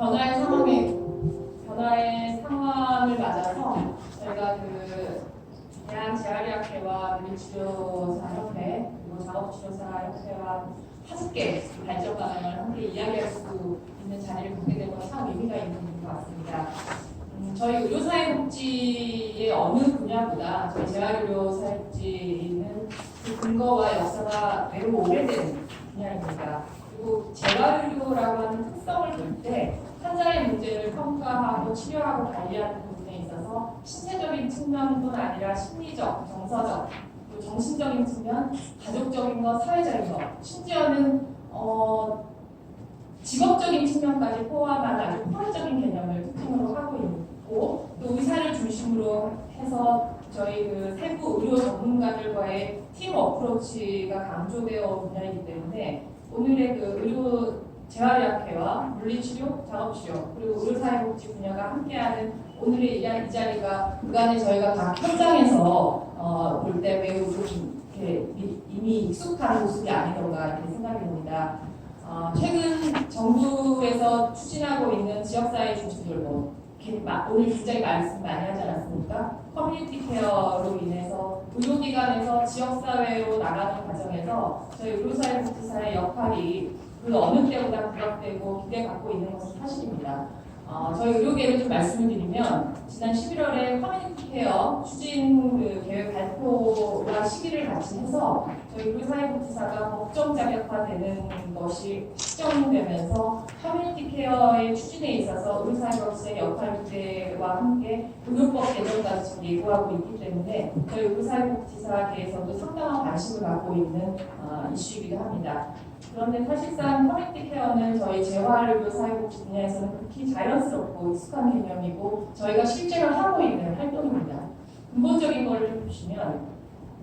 변화의 상황에 변화의 상황을 맞아서 저희가 그 대한 재활의학회와 물리치료사협회 그리고 작업치료사협회와 함께 발전 방향을 함께 이야기할 수 있는 자리를 갖게 된 건 참 의미가 있는 것 같습니다. 음, 저희 의료사회복지의 어느 분야보다 저희 재활의료사회복지는 그 근거와 역사가 매우 오래된 분야입니다. 그리고 재활의료라고 하는 특성을 볼때 환자의 문제를 평가하고 치료하고 관리하는 부분에 있어서 신체적인 측면뿐 아니라 심리적, 정서적, 그리고 정신적인 측면, 가족적인 것, 사회적인 것, 심지어는 어, 직업적인 측면까지 포함한 아주 포괄적인 개념을 특징으로 하고 있고 또 의사를 중심으로 해서 저희 그 세부 의료 전문가들과의 팀 어프로치가 강조되어 온 분야이기 때문에 오늘의 그 의료 재활의학회와 물리치료, 작업치료 그리고 의료사회복지 분야가 함께하는 오늘의 이, 자리가 그간에 저희가 각 현장에서 어, 볼 때 매우 좀 이렇게 미- 이미 익숙한 모습이 아니던가 이렇게 생각이 듭니다. 어, 최근 정부에서 추진하고 있는 지역사회 중심들 뭐 오늘 굉장히 말씀 많이 하지 않았습니까? 커뮤니티 케어로 인해서 의료기관에서 지역사회로 나가는 과정에서 저희 의료사회복지사의 역할이 그 어느 때보다 부각되고 기대받고 있는 것은 사실입니다. 어, 저희 의료계를 좀 말씀을 드리면 지난 11월에 커뮤니티 케어 추진 그 계획 발표와 시기를 같이 해서 저희 의료사회복지사가 법정 자격화되는 것이 확정되면서 커뮤니티 케어의 추진에 있어서 의료사회복지사의 역할 기대와 함께 의료법 개정까지 지금 예고하고 있기 때문에 저희 의료사회복지사계에서도 상당한 관심을 갖고 있는 어, 이슈이기도 합니다. 그런데 사실상 커뮤니티 케어는 저희 재활의료 사회복지 분야에서는 극히 자연스럽고 익숙한 개념이고 저희가 실제로 하고 있는 활동입니다. 근본적인 걸좀 보시면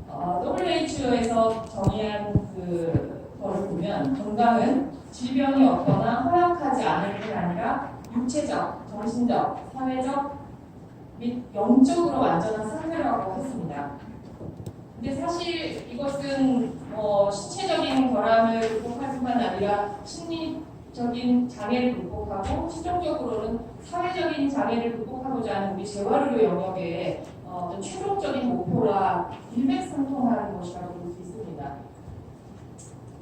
어, WHO에서 정의한 그 거를 보면 건강은 질병이 없거나 허약하지 않을 뿐 아니라 육체적, 정신적, 사회적 및 영적으로 완전한 상태라고 했습니다. 근데 사실 이것은 뭐 신체적인 결함을 극복할 뿐만 아니라 심리적인 장애를 극복하고 최종적으로는 사회적인 장애를 극복하고자 하는 우리 재활의료 영역의 어, 어떤 최종적인 목표라 일맥상통하는 것이라고 볼 수 있습니다.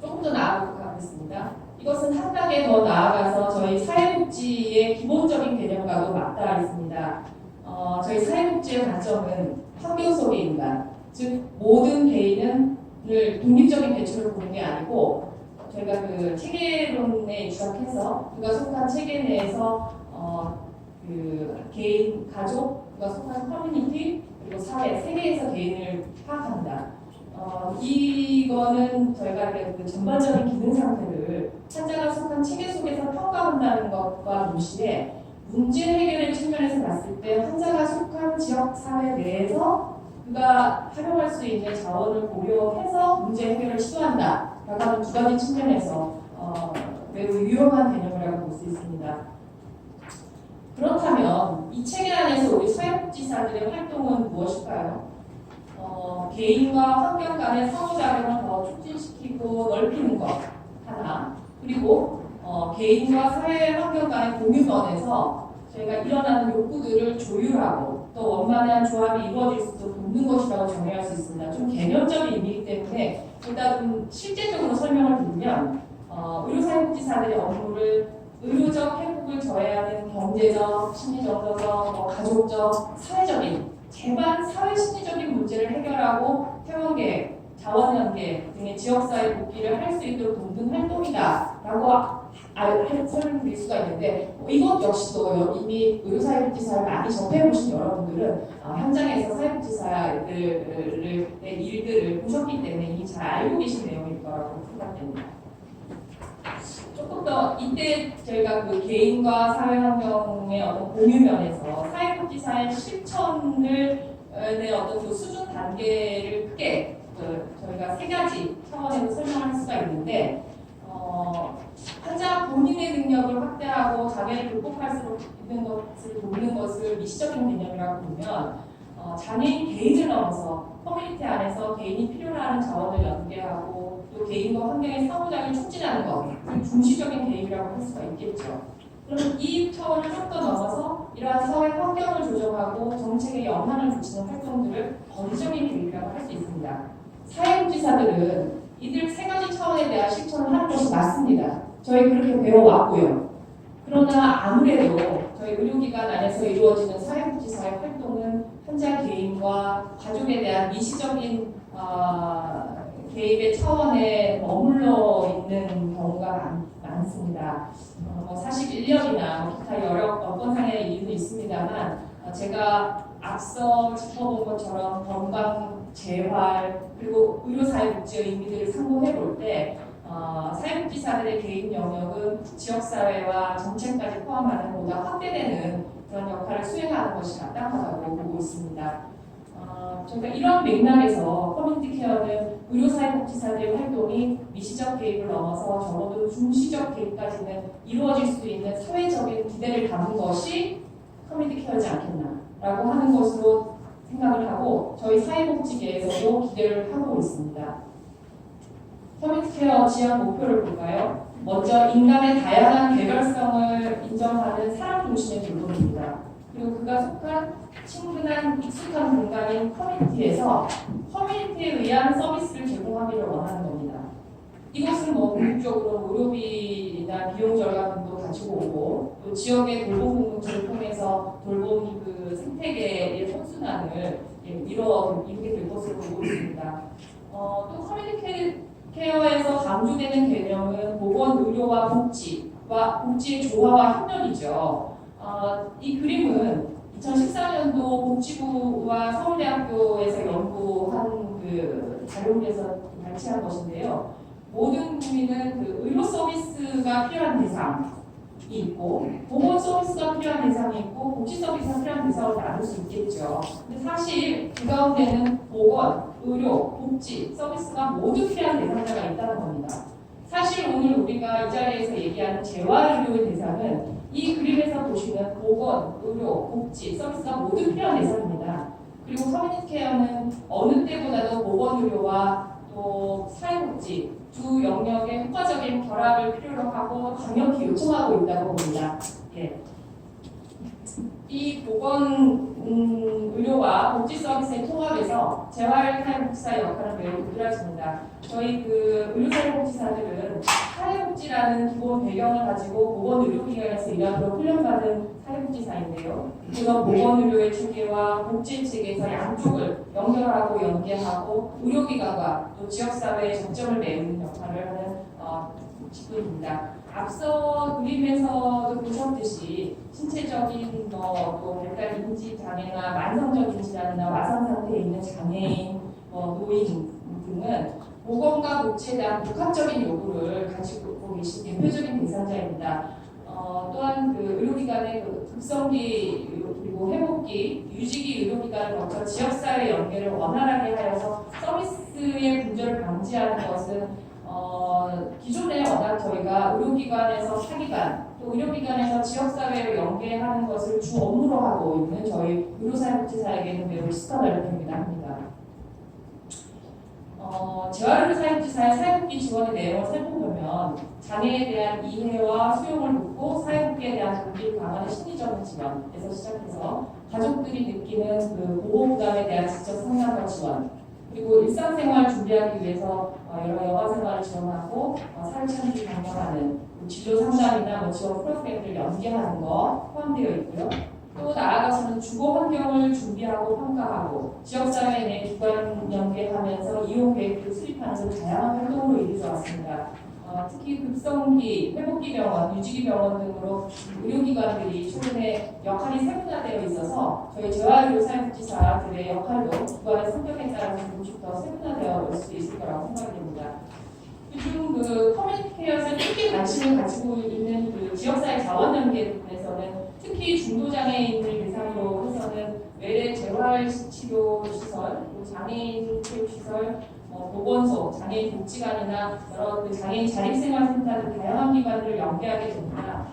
조금 더 나아가겠습니다. 이것은 한 단계 더 나아가서 저희 사회복지의 기본적인 개념과도 맞닿아 있습니다. 어, 저희 사회복지의 관점은 환경 속의 인간, 즉 모든 개인은 을 독립적인 개체로 보는 게 아니고 저희가 그 체계론에 입각해서 그가 속한 체계 내에서 어, 그 개인, 가족, 그가 속한 커뮤니티 그리고 사회 세 개에서 개인을 파악한다. 어, 이거는 저희가 그 전반적인 기능 상태를 환자가 속한 체계 속에서 평가한다는 것과 동시에 문제 해결의 측면에서 봤을 때 환자가 속한 지역 사회 내에서 그가 활용할 수 있는 자원을 고려해서 문제 해결을 시도한다. 라고 두 가지 측면에서 어, 매우 유용한 개념이라고 볼 수 있습니다. 그렇다면 이 체계 안에서 우리 사회복지사들의 활동은 무엇일까요? 어, 개인과 환경 간의 상호작용을 더 촉진시키고 넓히는 것 하나 그리고 어, 개인과 사회 환경 간의 공유선에서 저희가 일어나는 욕구들을 조율하고 또 원만한 조합이 이루어질 수 있도록 돕는 것이라고 정의할 수 있습니다. 좀 개념적인 의미이기 때문에 일단 좀 실제적으로 설명을 드리면 어, 의료사회복지사들의 업무를 의료적 회복을 저해하는 경제적, 심리적, 뭐 가족적, 사회적인 제반 사회 심리적인 문제를 해결하고 퇴원계, 자원연계 등의 지역사회 복귀를 할 수 있도록 돕는 활동이다 라고 아, 할- 설명드릴 수가 있는데 어, 이것 역시도 이미 의료사회복지사를 많이 접해보신 여러분들은 어, 현장에서 사회복지사들의 일들을 보셨기 때문에 이미 잘 알고 계신 내용일 거라고 생각됩니다. 조금 더 이때 저희가 그 개인과 사회 환경의 어떤 공유 면에서 사회복지사의 실천을 의 어떤 그 수준 단계를 크게 그 저희가 세 가지 차원에서 설명할 수가 있는데 어, 환자 본인의 능력을 확대하고 장애를 극복할 수 있는 것을 돕는 것을 미시적인 개념이라고 보면 어, 장애인 개인을 넘어서 커뮤니티 안에서 개인이 필요로 하는 자원을 연계하고 또 개인과 환경의 상호작용을 촉진하는 것, 그 중시적인 개입이라고 할 수가 있겠죠. 그럼 이 차원을 좀 더 넘어서 이러한 사회 환경을 조정하고 정책에 영향을 미치는 활동들을 건조민 계획이라고 할 수 있습니다. 사회복지사들은 이들 세 가지 차원에 대한 실천을 하는 것이 맞습니다. 저희 그렇게 배워왔고요. 그러나 아무래도 저희 의료기관 안에서 이루어지는 사회복지사의 활동은 환자 개인과 가족에 대한 미시적인 어, 개입의 차원에 머물러 있는 경우가 많, 많습니다. 어, 뭐 41년이나 뭐 기타 여러 어건상의 이유도 있습니다만 어, 제가 앞서 짚어본 것처럼 건강, 재활 그리고 의료사회복지의 의미들을 상고해 볼때 어, 사회복지사들의 개인 영역은 지역사회와 정책까지 포함하는 보다 확대되는 그런 역할을 수행하는 것이 마땅하다고 보고 있습니다. 어, 저희가 이런 맥락에서 커뮤니티 케어는 의료사회복지사들의 활동이 미시적 개입을 넘어서 적어도 중시적 개입까지는 이루어질 수 있는 사회적인 기대를 담은 것이 커뮤니티 케어지 않겠나 라고 하는 것으로 생각을 하고 저희 사회복지계에서도 기대를 하고 있습니다. 커뮤니티 케어 지향 목표를 볼까요? 먼저 인간의 다양한 개별성을 인정하는 사람 중심의 돌봄입니다. 그리고 그가 속한 친근한 익숙한 공간인 커뮤니티에서 커뮤니티에 의한 서비스를 제공하기를 원하는 겁니다. 이것은 뭐 궁극적으로 의료비나 비용 절감도 가지고 오고 또 지역의 돌봄 공동체를 통해서 돌봄 그 생태계의 선순환을 예, 이뤄 이루게 될 것으로 보고 있습니다. 어, 또 커뮤니티 케어에서 강조되는 개념은 보건, 의료와 복지와 복지의 조화와 협력이죠. 어, 이 그림은 2014년도 복지부와 서울대학교에서 연구한 그 자료에서 발췌한 것인데요. 모든 국민은 그 의료 서비스가 필요한 대상이 있고 보건 서비스가 필요한 대상이 있고 복지 서비스가 필요한 대상을 나눌 수 있겠죠. 근데 사실 그 가운데는 보건, 의료, 복지, 서비스가 모두 필요한 대상자가 있다는 겁니다. 사실 오늘 우리가 이 자리에서 얘기하는 재활의료의 대상은 이 그림에서 보시는 보건, 의료, 복지, 서비스가 모두 필요한 대상입니다. 그리고 커뮤니티 케어는 어느 때보다도 보건 의료와 또 사회복지 두 영역의 효과적인 결합을 필요로 하고 강력히 요청하고 있다고 봅니다. 예. 이 보건 음, 의료와 복지 서비스의 통합에서 재활 사회복지사의 역할은 매우 두드러집니다. 저희 그 의료사회복지사들은 사회복지라는 기본 배경을 가지고 보건의료기관에서 일하도록 훈련받은 사회복지사인데요. 그래서 보건의료의 체계와 복지 체계에서 양쪽을 연결하고 연계하고 의료기관과 또 지역사회의 접점을 메우는 역할을 하는 어, 직군입니다. 앞서 그림에서도 보셨듯이 신체적인 뭐또 발달 인지 장애나 만성적인 질환이나 와상 상태에 있는 장애인, 뭐 노인 등은 보건과 복지에 대한 복합적인 요구를 가지고 계신 대표적인 대상자입니다. 어, 또한 그 의료기관의 그 급성기 그리고 회복기, 유지기 의료기관을 거쳐 지역사회 연계를 원활하게 하여서 서비스의 분절을 방지하는 것은 어, 기존에 워낙 저희가 의료기관에서 사기관 또 의료기관에서 지역사회로 연계하는 것을 주 업무로 하고 있는 저희 의료사회복지사에게는 매우 됩니다 합니다. 어, 재활의료사회복지사의 사회복지 지원의 내용을 살펴보면 장애에 대한 이해와 수용을 돕고 사회복지에 대한 동기를 강화하는 심리적인 지원에서 시작해서 가족들이 느끼는 그 보호 부담에 대한 직접 상담과 지원 그리고 일상생활 준비하기 위해서 어, 여러 여가 생활을 지원하고 어, 사회참기 강화하는 진료 상담이나 뭐 지원 프로그램을 연계하는 거 포함되어 있고요. 또 나아가서는 주거 환경을 준비하고 평가하고 지역사회 내 기관 연계하면서 이용 계획을 수립하는 등 다양한 활동으로 이루어져 왔습니다. 어, 특히 급성기, 회복기 병원, 유지기 병원 등으로 의료기관들이 최근에 역할이 세분화되어 있어서 저희 재활의료 사회복지사들의 역할도 기관의 성격에 따라서 조금씩 더 세분화되어 올 수도 있을 거라고 생각이 됩니다. 요즘 그 커뮤니티 케어에서 특히 관심을 가지고 있는 그 지역사회 자원 연계 부분에서는 특히 중도장애인을 대상으로 해서는 외래 재활치료 시설, 또 장애인 체육 시설, 어, 보건소, 장애인 복지관이나 여러 그 장애인 자립생활센터 등 다양한 기관들을 연계하게 됩니다.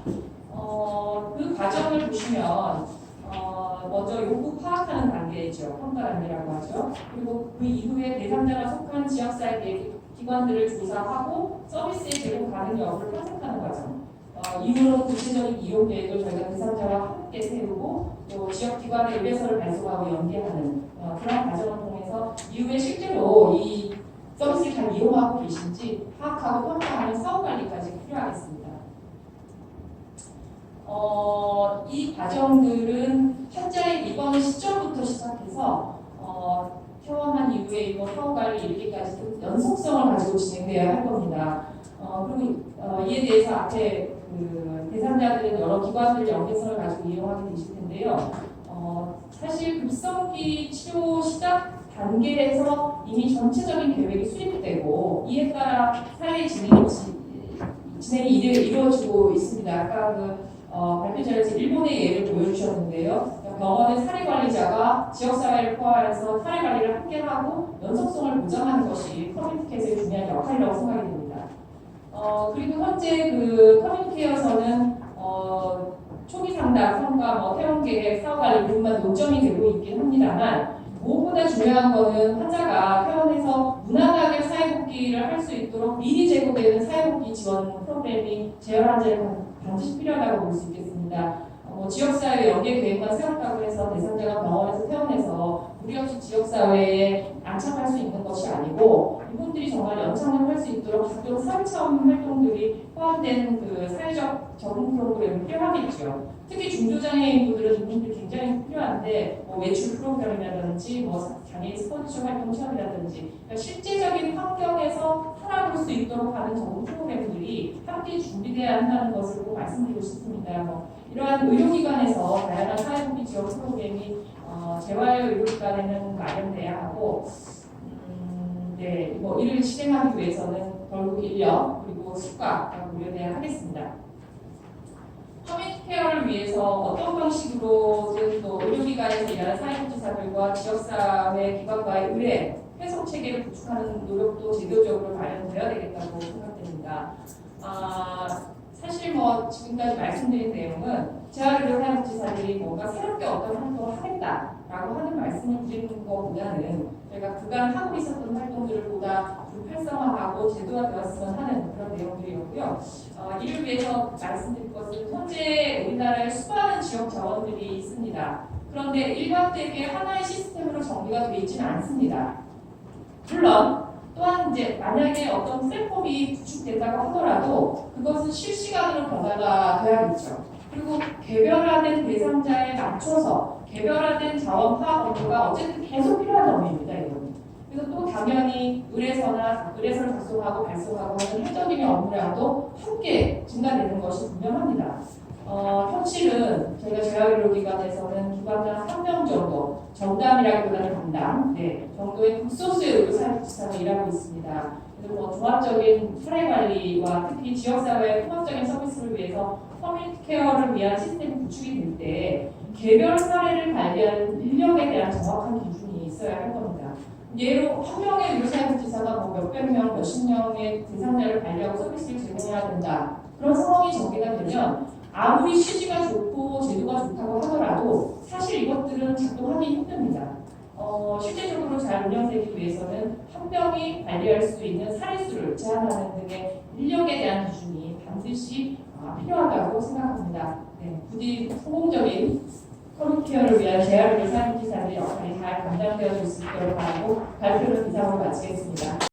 어, 그 과정을 보시면 어, 먼저 요구 파악하는 단계죠. 평가 단계라고 하죠. 그리고 그 이후에 대상자가 속한 지역사회 기관들을 조사하고 서비스의 제공 가능 여부를 탐색하는 과정. 어, 어, 이후로 구체적인 이용 계획을 저희가 대상자와 함께 세우고 또 지역 기관의 의뢰서를 발송하고 연계하는 어, 그런 과정을 통해서 이후에 실제로 이 서비스를 잘 이용하고 계신지 파악하고 평가하는 사후 관리까지 필요하겠습니다. 어, 이 과정들은 현재의 입원 시점부터 시작해서 어, 퇴원한 이후에 입원 사후 관리 이르기까지 좀 연속성을 가지고 진행되어야 할 겁니다. 어, 그리고 어, 이에 대해서 앞에 그 대상자들은 여러 기관들 연계성을 가지고 이용하게 되실 텐데요. 어, 사실 급성기 치료 시작 단계에서 이미 전체적인 계획이 수립되고 이에 따라 사회 진행이, 지- 진행이 이루- 이루어지고 있습니다. 아까 그 어, 발표 자료에서 일본의 예를 보여주셨는데요. 병원의 사례 관리자가 지역사회를 포함해서 사례 관리를 함께 하고 연속성을 보장하는 것이 커뮤니티 케어의 중요한 역할이라고 생각이 됩니다. 어, 그리고 현재 그 커뮤니티 케어에서는 어, 초기 상담, 성과, 뭐 퇴원 계획, 사후 관리 부분만 논점이 되고 있긴 합니다만 무엇보다 중요한 거는 환자가 퇴원해서 무난하게 사회복귀를 할 수 있도록 미리 제공되는 사회복귀 지원 프로그램이 재활 환자에 반드시 필요하다고 볼 수 있겠습니다. 어, 뭐 지역사회 연계 계획만 세웠다고 해서 대상자가 병원에서 퇴원해서 무리 없이 지역사회에 안착할 수 있는 것이 아니고 이분들이 정말 연착을 할수 있도록 각종 사회체험 활동들이 포함된 그 사회적 적응 프로그램이 필요하겠죠. 특히 중조장애인 분들은 이분들이 굉장히 필요한데 뭐 외출 프로그램이라든지 뭐 장애인 스포츠 활동 체험이라든지 그러니까 실제적인 환경에서 살아볼 수 있도록 하는 적응 프로그램들이 함께 준비돼야 한다는 것을 꼭 말씀드리고 싶습니다. 뭐 이러한 의료기관에서 다양한 사회복지 지원 프로그램이 어, 재활의료기관에는 마련돼야 하고 음, 네, 뭐 이를 실행하기 위해서는 결국 인력 그리고 수가가 고려돼야 하겠습니다. 커뮤니티 케어를 위해서 어떤 방식으로든 또 의료기관에서 일하는 사회복지사들과 지역사회 기관과의 의뢰, 회속 체계를 구축하는 노력도 제도적으로 마련되어야 되겠다고 생각됩니다. 아, 사실 뭐 지금까지 말씀드린 내용은 재활의료 사회복지사들이 뭔가 새롭게 어떤 활동을 하겠다 라고 하는 말씀을 드리는 것보다는 저희가 그간 하고 있었던 활동들을 보다 불활성화하고 제도화되었으면 하는 그런 내용들이었고요. 어, 이를 위해서 말씀드릴 것은 현재 우리나라에 수많은 지역 자원들이 있습니다. 그런데 일관되게 하나의 시스템으로 정리가 되어 있지는 않습니다. 물론 또한 이제 만약에 어떤 플랫폼이 구축된다고 하더라도 그것은 실시간으로 변화가 돼야겠죠. 그리고 개별화된 대상자에 맞춰서 개별화된 자원 파악 업무가 어쨌든 계속 필요한 업무입니다. 이거는. 그래서 또 당연히 의뢰서나 의뢰서를 작성하고 발송하고 하는 행정적인 업무라도 함께 증가되는 것이 분명합니다. 어, 현실은 저희가 재활의료기관에서는 기관장 한명 정도, 정담이라기보다는 담당, 네, 정도의 국소수의 의료사회복지사가 일하고 있습니다. 그리고 뭐 종합적인 사례 관리와 특히 지역사회의 통합적인 서비스를 위해서 커뮤니티 케어를 위한 시스템이 구축이 될 때 개별 사례를 관리하는 인력에 대한 정확한 기준이 있어야 할 겁니다. 예로 한 명의 의료사회복지사가 뭐 몇백 명, 몇십 명의 대상자를 관리하고 서비스를 제공해야 된다. 그런 상황이 전개가 되면 아무리 취지가 좋고 제도가 좋다고 하더라도 사실 이것들은 작동하기 힘듭니다. 어, 실제적으로 잘 운영되기 위해서는 한 명이 관리할 수 있는 사례수를 제한하는 등의 인력에 대한 기준이 반드시 아, 필요하다고 생각합니다. 네, 부디 성공적인 커뮤니케어를 위한 재활의료 사회복지사들의 역할이 잘 감당되어질 수 있도록 바라고 발표를 이상으로 마치겠습니다.